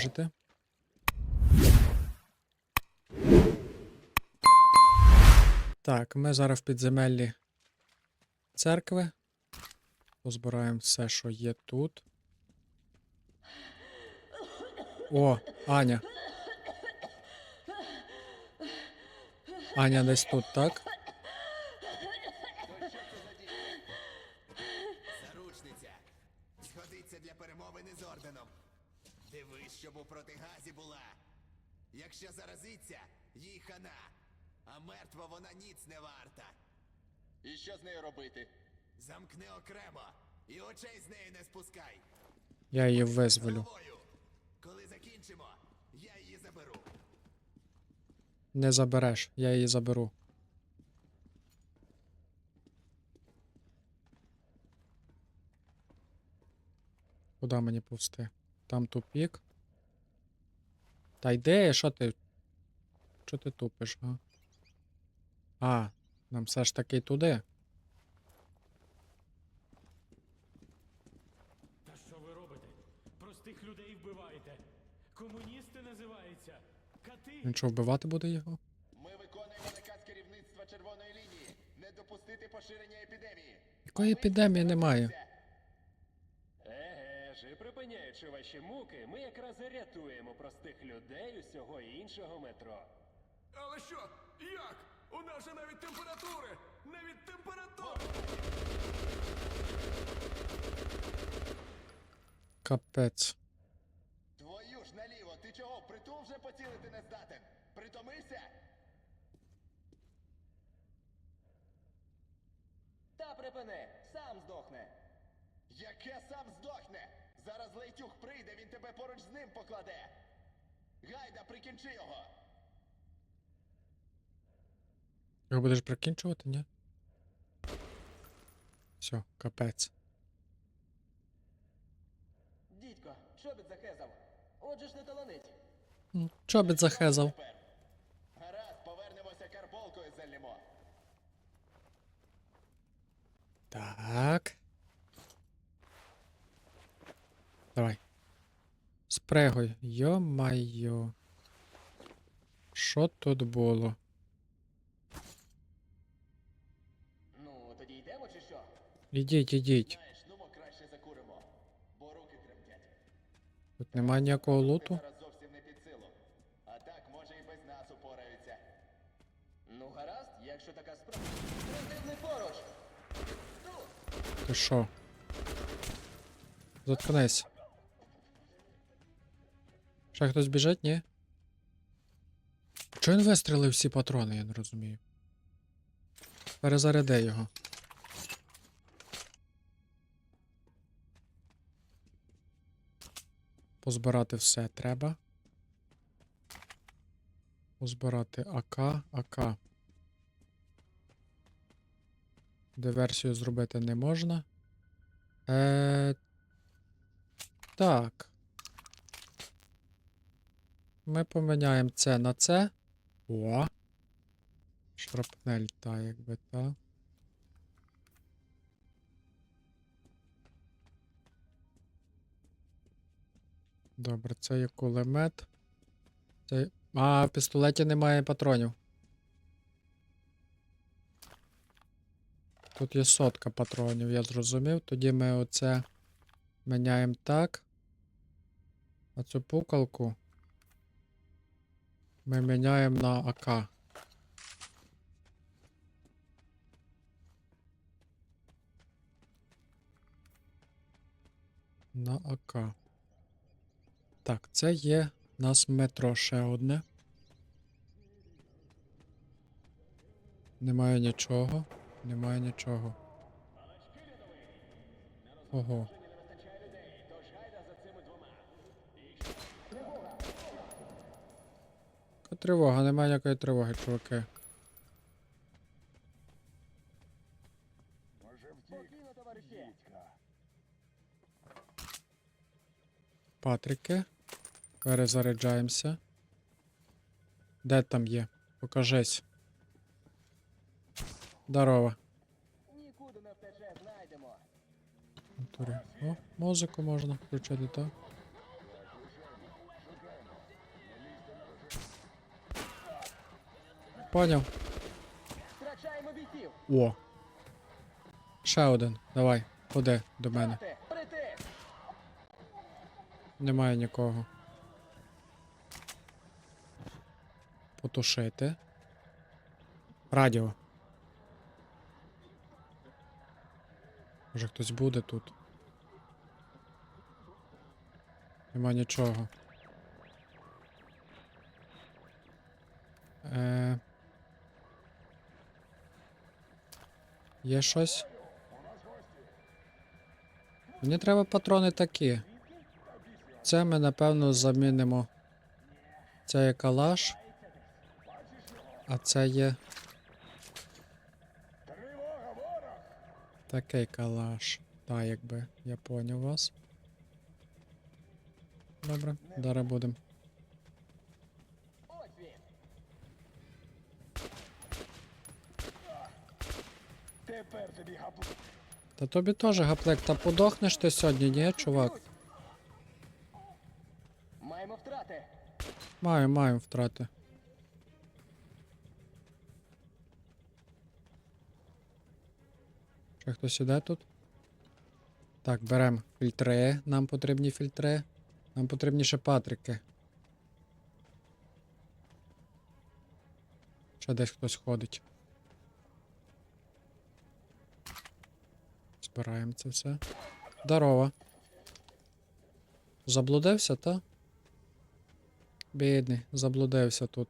продовжити. Так, ми зараз в підземеллі церкви. Позбираємо все, що є тут. О, Аня. Аня десь тут, так? Заручниця. Згодиться для перемовини з орденом. Дивись, щоб у протигазі була. Якщо заразиться, їй хана. А мертва вона ніц не варта. І що з нею робити? Замкни окремо і очей з неї не спускай. Я її визволю. Коли закінчимо, я її заберу. Не забереш, я її заберу. Куди мені повсти? Там тупік. Та йди, що ти? Що ти тупиш, а? А, нам все ж таки туди. Та що ви робите? Простих людей вбиваєте. Комуністи називаються. Кати. Він що, вбивати буде його? Ми виконуємо наказ керівництва червоної лінії не допустити поширення епідемії. Якої епідемії немає? Припиняючи ваші муки, ми якраз і рятуємо простих людей усього іншого метро. Але що? Як? У нас же навіть температури! Навіть температури! Капець. Твою ж наліво, ти чого притул вже поцілити не здатен? Притомився? Та припини, сам здохне. Яке сам здохне? Зараз лейтюх прийде, він тебе поруч з ним покладе. Гайда, прикінчи його. Його будеш прикінчувати, ні? Все, капець. Дідько, чобіт захезав. Отже ж не таланить. Чобіт захезав. Гаразд, повернемося карболкою залімо. Так. Давай. Спригуй. Йо-майо. Що тут було? Ну, тоді йдемо чи що? Ідіть, ідіть. Знаєш, ну краще закуримо, бо руки тремтять. Тут немає ніякого луту. Зараз зовсім не під силу. А так, може, і без нас упораються. Ну, гаразд, якщо така справа. Противний поруч! Ти що? Заткнись. Ще хтось біжить, ні? Чого він вистрілив всі патрони, я не розумію. Перезаряди його. Позбирати все треба. Позбирати АК, АК. Диверсію зробити не можна. Е... Так. Ми поміняємо це на це. О. Шрапнель, та, якби та. Добре, це є кулемет. Це... А, в пістолеті немає патронів. Тут є сотка патронів, я зрозумів. Тоді ми оце міняємо так. А цю пукалку ми міняємо на АК. На АК. Так, це є у нас метро ще одне. Немає нічого. Немає нічого. Ого. Тривога, немає ніякої тривоги, чуваки. Патрики. Перезаряджаємося. Де там є? Покажись. Здорово. Нікуди не втече, знайдемо. О, музику можна включити, так? Поняв. О. Ще один. Давай, ходи до мене. Немає нікого. Потушити. Радіо. Може хтось буде тут. Нема нічого. Е... Є щось? Мені треба патрони такі. Це ми напевно замінимо. Це є калаш. А це є. Такий калаш. Так, якби я поняв вас. Добре, зараз будемо. Тепер тобі гаплик. Та тобі теж гаплек, та подохнеш ти сьогодні, ні, чувак? Маємо втрати. Маю, маю втрати. Ще хтось іде тут? Так, беремо фільтри. Нам потрібні фільтри. Нам потрібні ще патрики. Ще десь хтось ходить. Збираємо це все. Здорово. Заблудився, та? Бідний, заблудився тут.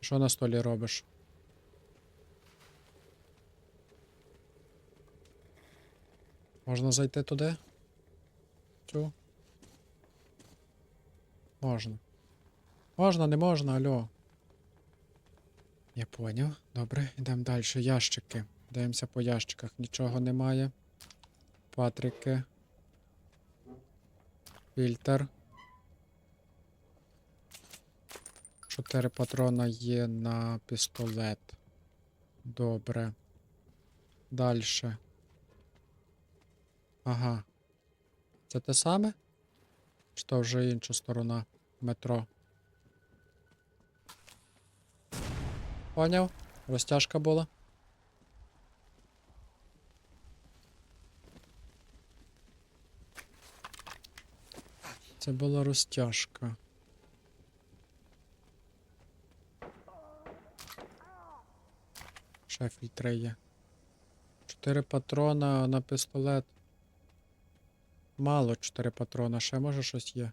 Що на столі робиш? Можна зайти туди? Цю? Можна. Можна, не можна, алло. Я поняв. Добре, йдемо далі. Ящики. Дивимося по ящиках. Нічого немає. Патрики. Фільтр. Чотири патрона є на пістолет. Добре. Дальше. Ага. Це те саме? Чи то вже інша сторона метро? Поняв? Розтяжка була. Це була розтяжка. Ще фільтри є. Чотири патрона на пістолет. Мало чотири патрона, ще може щось є.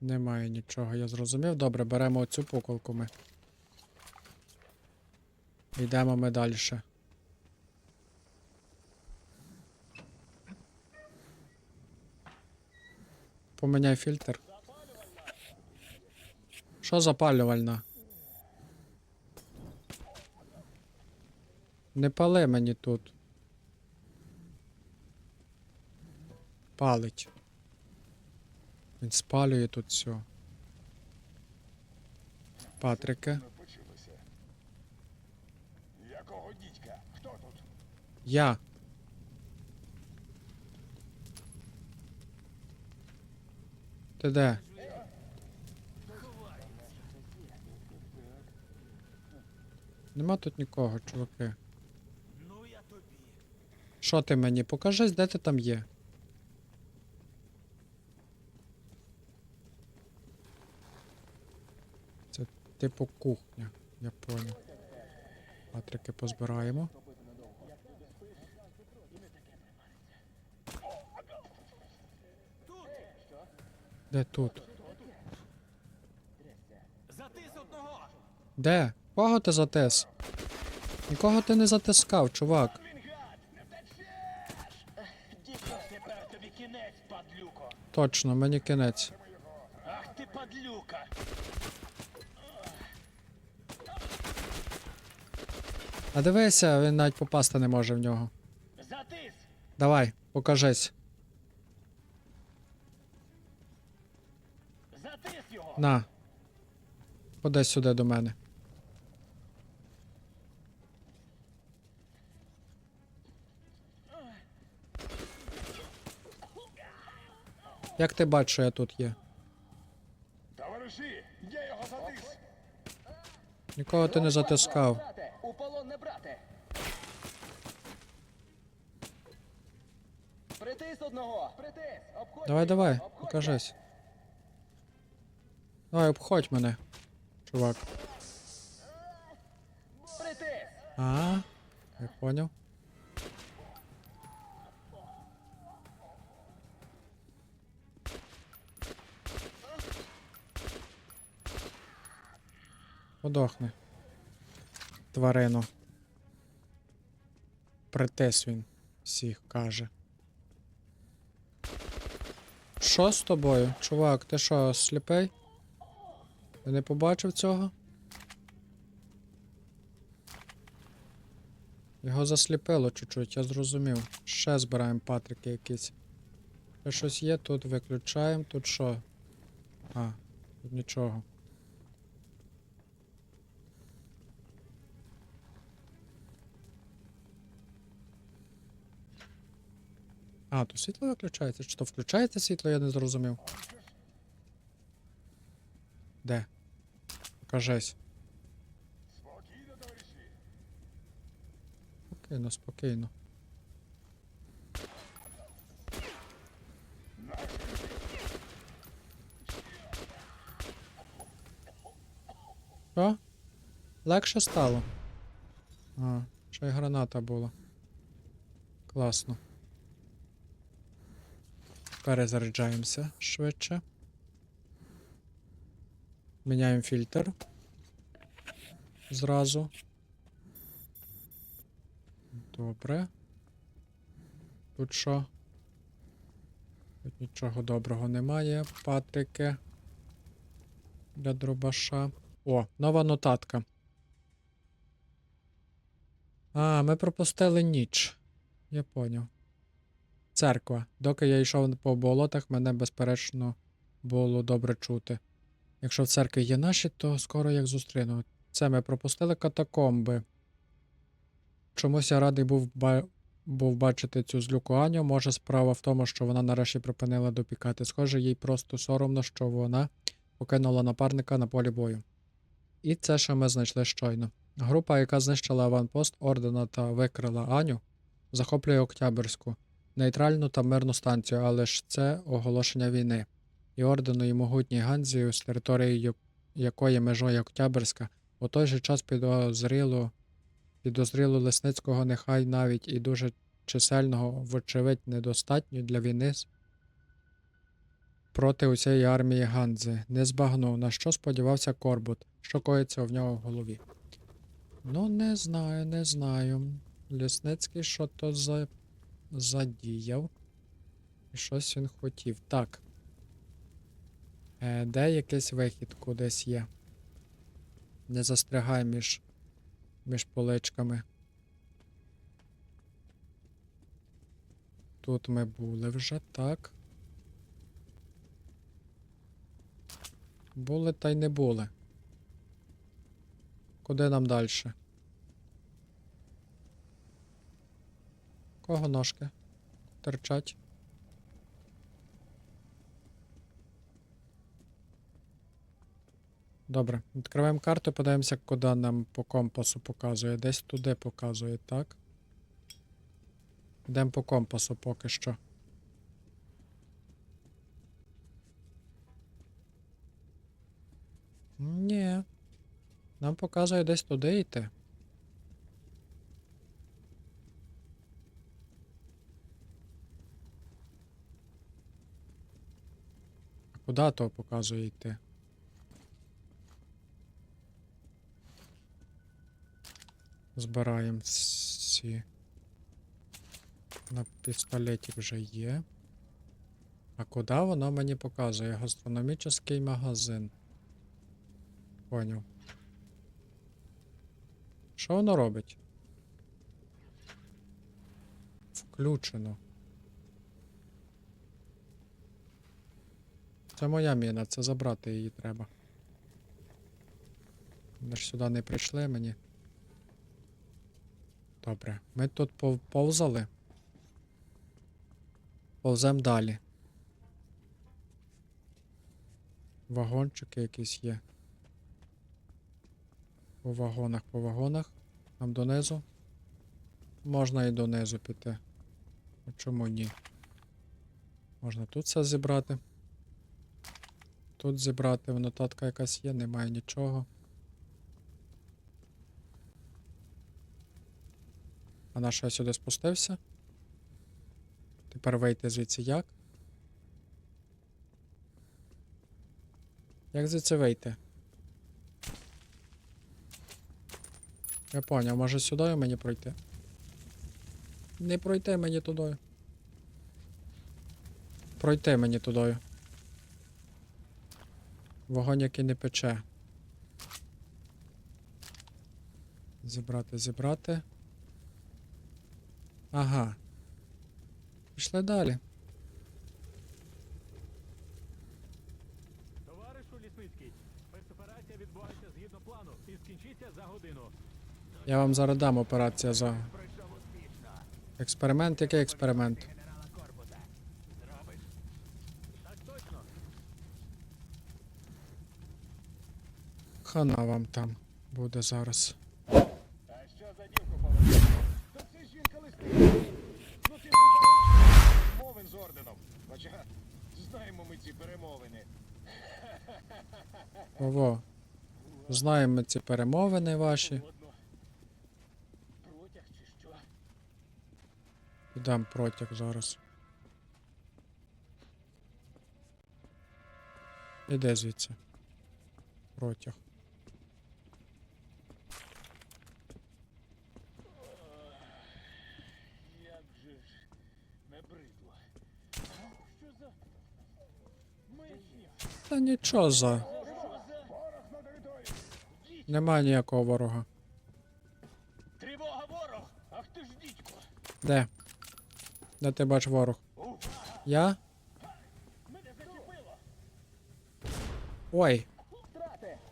Немає нічого, я зрозумів. Добре, беремо оцю пуколку ми. Йдемо ми далі. Поміняй фільтр. Що запалювальна? Не пали мені тут. Палить. Він спалює тут все. Почулося. Якого дідька? Хто тут? Я. Ти де? Нема тут нікого, чуваки. Ну я тобі. Що ти мені? Покажись, де ти там є. Це типу кухня, я понял. Патрики позбираємо. Де тут? Де? Кого ти затис? Нікого ти не затискав, чувак. Тепер тобі кінець, падлюко. Точно, мені кінець. Ах ти падлюка. А дивися, він навіть попасти не може в нього. Затис. Давай, покажись. На. Ходи сюди до мене. Як ти бачиш, що я тут є? Товариші, є його затис! Нікого ти не затискав. У полон не брате. Притис одного. Притис. Обходь. Давай, давай, покажись. Давай, обходь мене, чувак. А, я поняв. Подохни. Тварину. Притис він всіх каже. Що з тобою? Чувак, ти що, сліпий? Ти не побачив цього? Його засліпило чуть-чуть, я зрозумів. Ще збираємо патрики якісь. Ще щось є, тут виключаємо, тут що? А, тут нічого. А, тут світло виключається? Чи то включається світло, я не зрозумів. Де? Покажись. Спокійно, спокійно. Що? Легше стало? А, ще й граната була. Класно. Перезаряджаємося швидше. Міняємо фільтр. Зразу. Добре. Тут що? Тут нічого доброго немає. Патрики. Для дробаша. О, нова нотатка. А, ми пропустили ніч. Я поняв. Церква. Доки я йшов по болотах, мене безперечно було добре чути. Якщо в церкві є наші, то скоро їх зустріну. Це ми пропустили катакомби. Чомусь я радий був, ба... був бачити цю злюку Аню. Може, справа в тому, що вона нарешті припинила допікати. Схоже, їй просто соромно, що вона покинула напарника на полі бою. І це, що ми знайшли щойно. Група, яка знищила аванпост Ордена та викрила Аню, захоплює Октябрьську, нейтральну та мирну станцію, але ж це оголошення війни. І ордену і могутній Ганзію, з території ю- якої межує Октябрьська, у той же час підозріло Підозріло Лесницького нехай навіть і дуже чисельного, вочевидь, недостатньо для війни проти усієї армії Ганзи. Не збагнув, на що сподівався Корбут, що коїться в нього в голові. Ну, не знаю, не знаю. Лісницький що то за... задіяв. І щось він хотів. Так. Е, де якийсь вихід кудись є? Не застрягай між між поличками. Тут ми були вже, так. Були та й не були. Куди нам далі? Кого ножки? Терчать. Добре, відкриваємо карту, подивимося, куди нам по компасу показує. Десь туди показує, так? Йдемо по компасу поки що. Ні. Нам показує десь туди йти. А куди то показує йти? Збираємо всі. На пістолеті вже є. А куди воно мені показує? Гастрономічний магазин. Поняв. Що воно робить? Включено. Це моя міна, це забрати її треба. Ми ж сюди не прийшли мені. Добре, ми тут пов- повзали. Повзем далі. Вагончики якісь є. По вагонах, по вагонах. Там донизу. Можна і донизу піти. А чому ні? Можна тут все зібрати. Тут зібрати, нотатка якась є, немає нічого. А на що я сюди спустився? Тепер вийти звідси як? Як звідси вийти? Я поняв, може сюди мені пройти? Не пройти мені тудою. Пройти мені тудою. Вогонь, який не пече. Зібрати, зібрати. Ага. Пішли далі. Товаришу Лісницький, спецоперація відбувається згідно плану і скінчиться за годину. Я вам зараз дам операція за. Експеримент, який експеримент? Хана вам там буде зараз. А що за дівку повели? Орденом. Хоча знаємо ми ці перемовини. Ого. Знаємо ми ці перемовини ваші. Протяг чи що? Підам протяг зараз. Іде звідси. Протяг. Як же ж набридло. Та нічого за. Нема ніякого ворога. Тривога ворог! Ах ти ж дідько! Де? Де ти бачиш ворог? Я? Мене зачепило! Ой!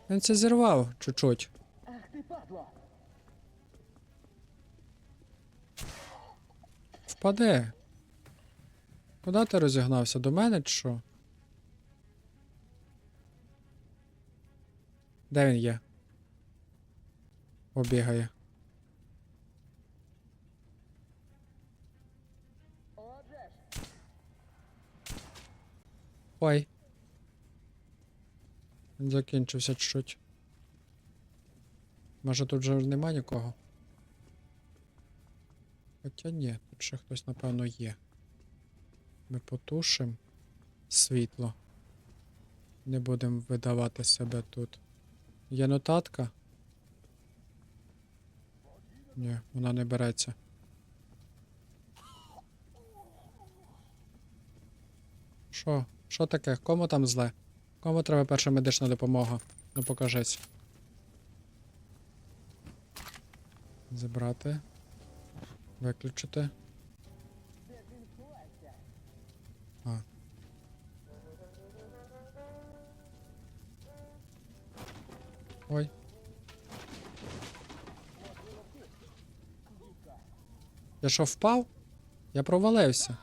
Він це зірвав чуть-чуть. Ах ти падло! Впади. Куди ти розігнався? До мене чи що? Де він є? Ж! Ой. Він закінчився чуть-чуть. Може тут вже нема нікого? Хоча ні, тут ще хтось, напевно, є. Ми потушимо світло. Не будемо видавати себе тут. Є нотатка? Ні, вона не береться. Що? Що таке? Кому там зле? Кому треба перша медична допомога? Ну покажись. Забрати. Виключити. Ой. Я що, впав? Я провалився.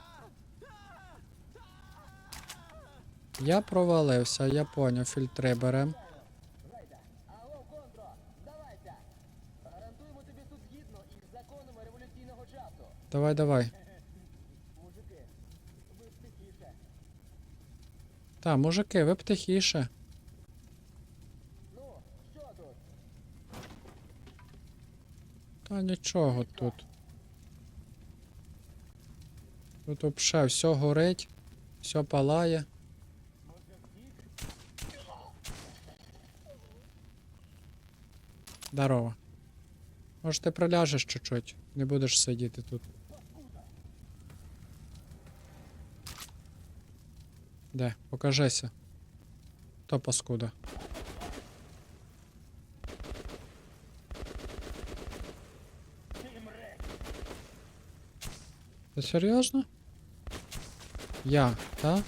Я провалився, я поняв, фільтри берем. Давай, давай. Мужики, ви б тихіше. Та, мужики, ви б тихіше. Ну, що тут? Нічого тут. Тут вообще все горить, все палає. Здорово. Може ти приляжеш чуть-чуть, не будеш сидіти тут. Де? Покажися. То паскуда. Ти серйозно? Я, та?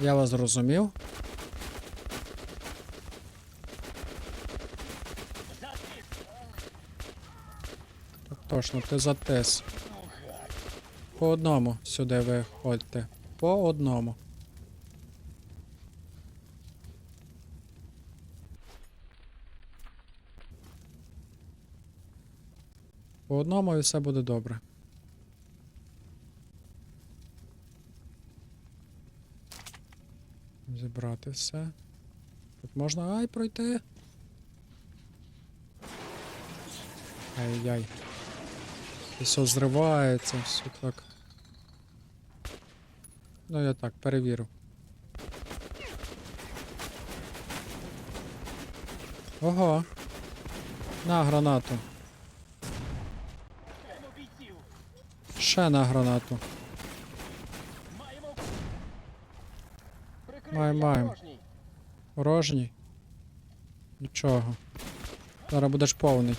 Я вас зрозумів. Так точно, ти затис. По одному сюди виходьте. по одному. По одному і все буде добре. Зібрати все. Тут можна ай пройти. Ай-яй. І все зривається, все так. Ну я так, перевірю. Ого. На гранату. Маємо бійців! Ще на гранату. Маємо! Маємо, порожній! Нічого. Зараз будеш повний.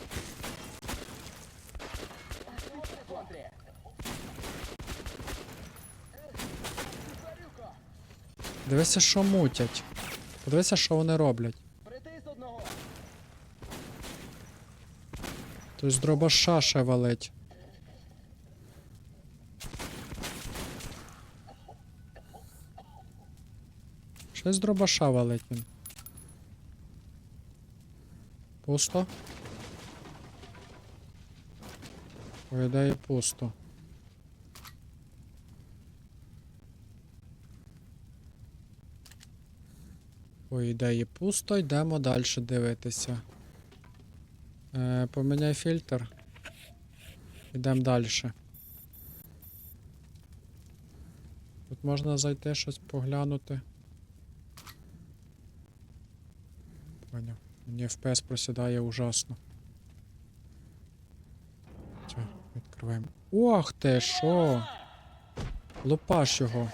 Дивися, що мутять. Подивися, що вони роблять. Одного! Тобто дробаша ще валить. Ще з дробаша валить він. Пусто? По ідеї пусто. По ідеї пусто, йдемо далі дивитися. Е, поміняй фільтр. Йдемо далі. Тут можна зайти щось поглянути. Поняв. Мені FPS просідає ужасно. Все, відкриваємо. Ох ти що! Лупаш його.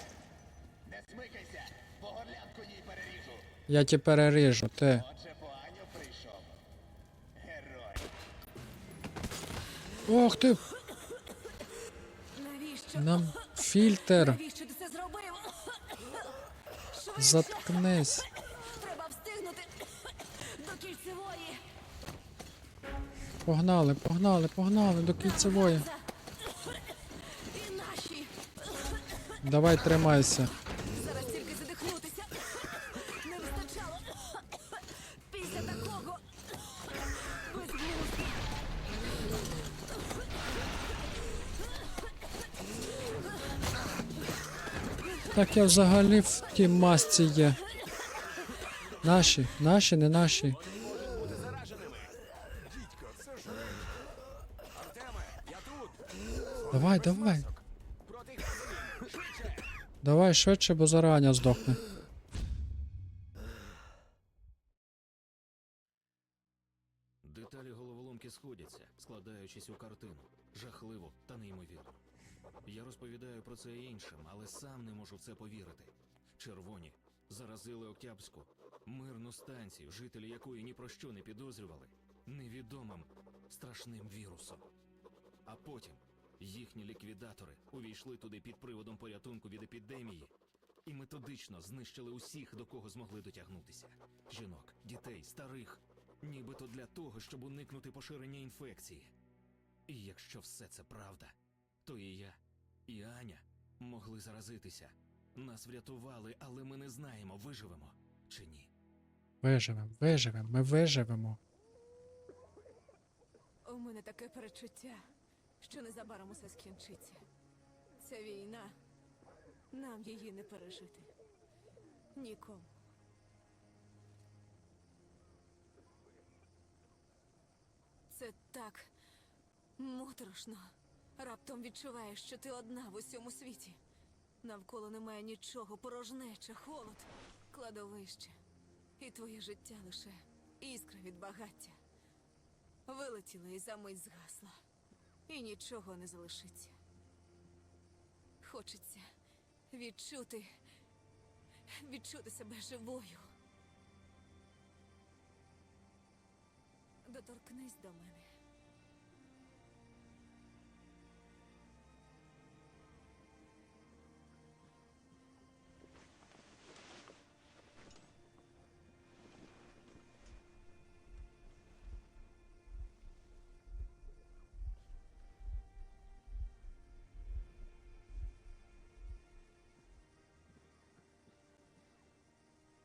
Не смикайся, по горлянку їй переріжу. Я ті переріжу, ти. Отже, по Аню прийшов. Герой. Ох ти! Навіщо? Нам фільтр. Навіщо ти це зробив? Заткнись. Погнали, погнали, погнали до кільцевої. Давай тримайся. Зараз тільки задихнутися. Не вистачало. Після такого. Так я взагалі в тій масці є. Наші, наші, не наші. Давай, давай. Давай швидше, бо зарання здохне. Деталі головоломки сходяться, складаючись у картину. Жахливо та неймовірно. Я розповідаю про це іншим, але сам не можу в це повірити. Червоні заразили Октябрську, мирну станцію, жителі якої ні про що не підозрювали, невідомим страшним вірусом. Їхні ліквідатори увійшли туди під приводом порятунку від епідемії і методично знищили усіх, до кого змогли дотягнутися: жінок, дітей, старих, нібито для того, щоб уникнути поширення інфекції. І якщо все це правда, то і я, і Аня могли заразитися. Нас врятували, але ми не знаємо, виживемо чи ні. Виживемо, виживемо, ми виживемо. У мене таке перечуття, що незабаром усе скінчиться. Ця війна. Нам її не пережити. Нікому. Це так моторошно. Раптом відчуваєш, що ти одна в усьому світі. Навколо немає нічого, порожнеча, холод, кладовище. І твоє життя лише іскра від багаття. Вилетіла і за мить згасла. І нічого не залишиться. Хочеться відчути, відчути себе живою. Доторкнись до мене.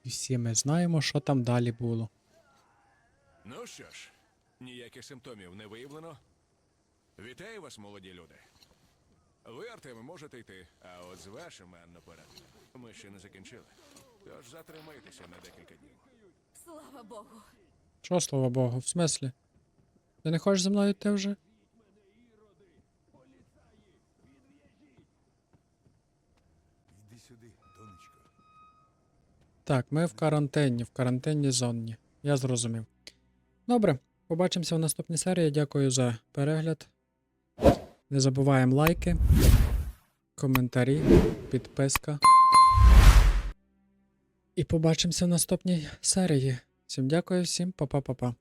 І всі ми знаємо, що там далі було. Ну що ж, ніяких симптомів не виявлено. Вітаю вас, молоді люди. Ви, Артеме, можете йти, а от з вашими Анна Парадна ми ще не закінчили. Тож затримайтеся на декілька днів. Слава Богу. Що, слава Богу, в смислі? Ти не хочеш зі мною йти вже? Так, ми в карантині, в карантинній зоні. Я зрозумів. Добре, побачимося в наступній серії. Дякую за перегляд. Не забуваємо лайки, коментарі, підписка. І побачимося в наступній серії. Всім дякую, всім па-па-па-па.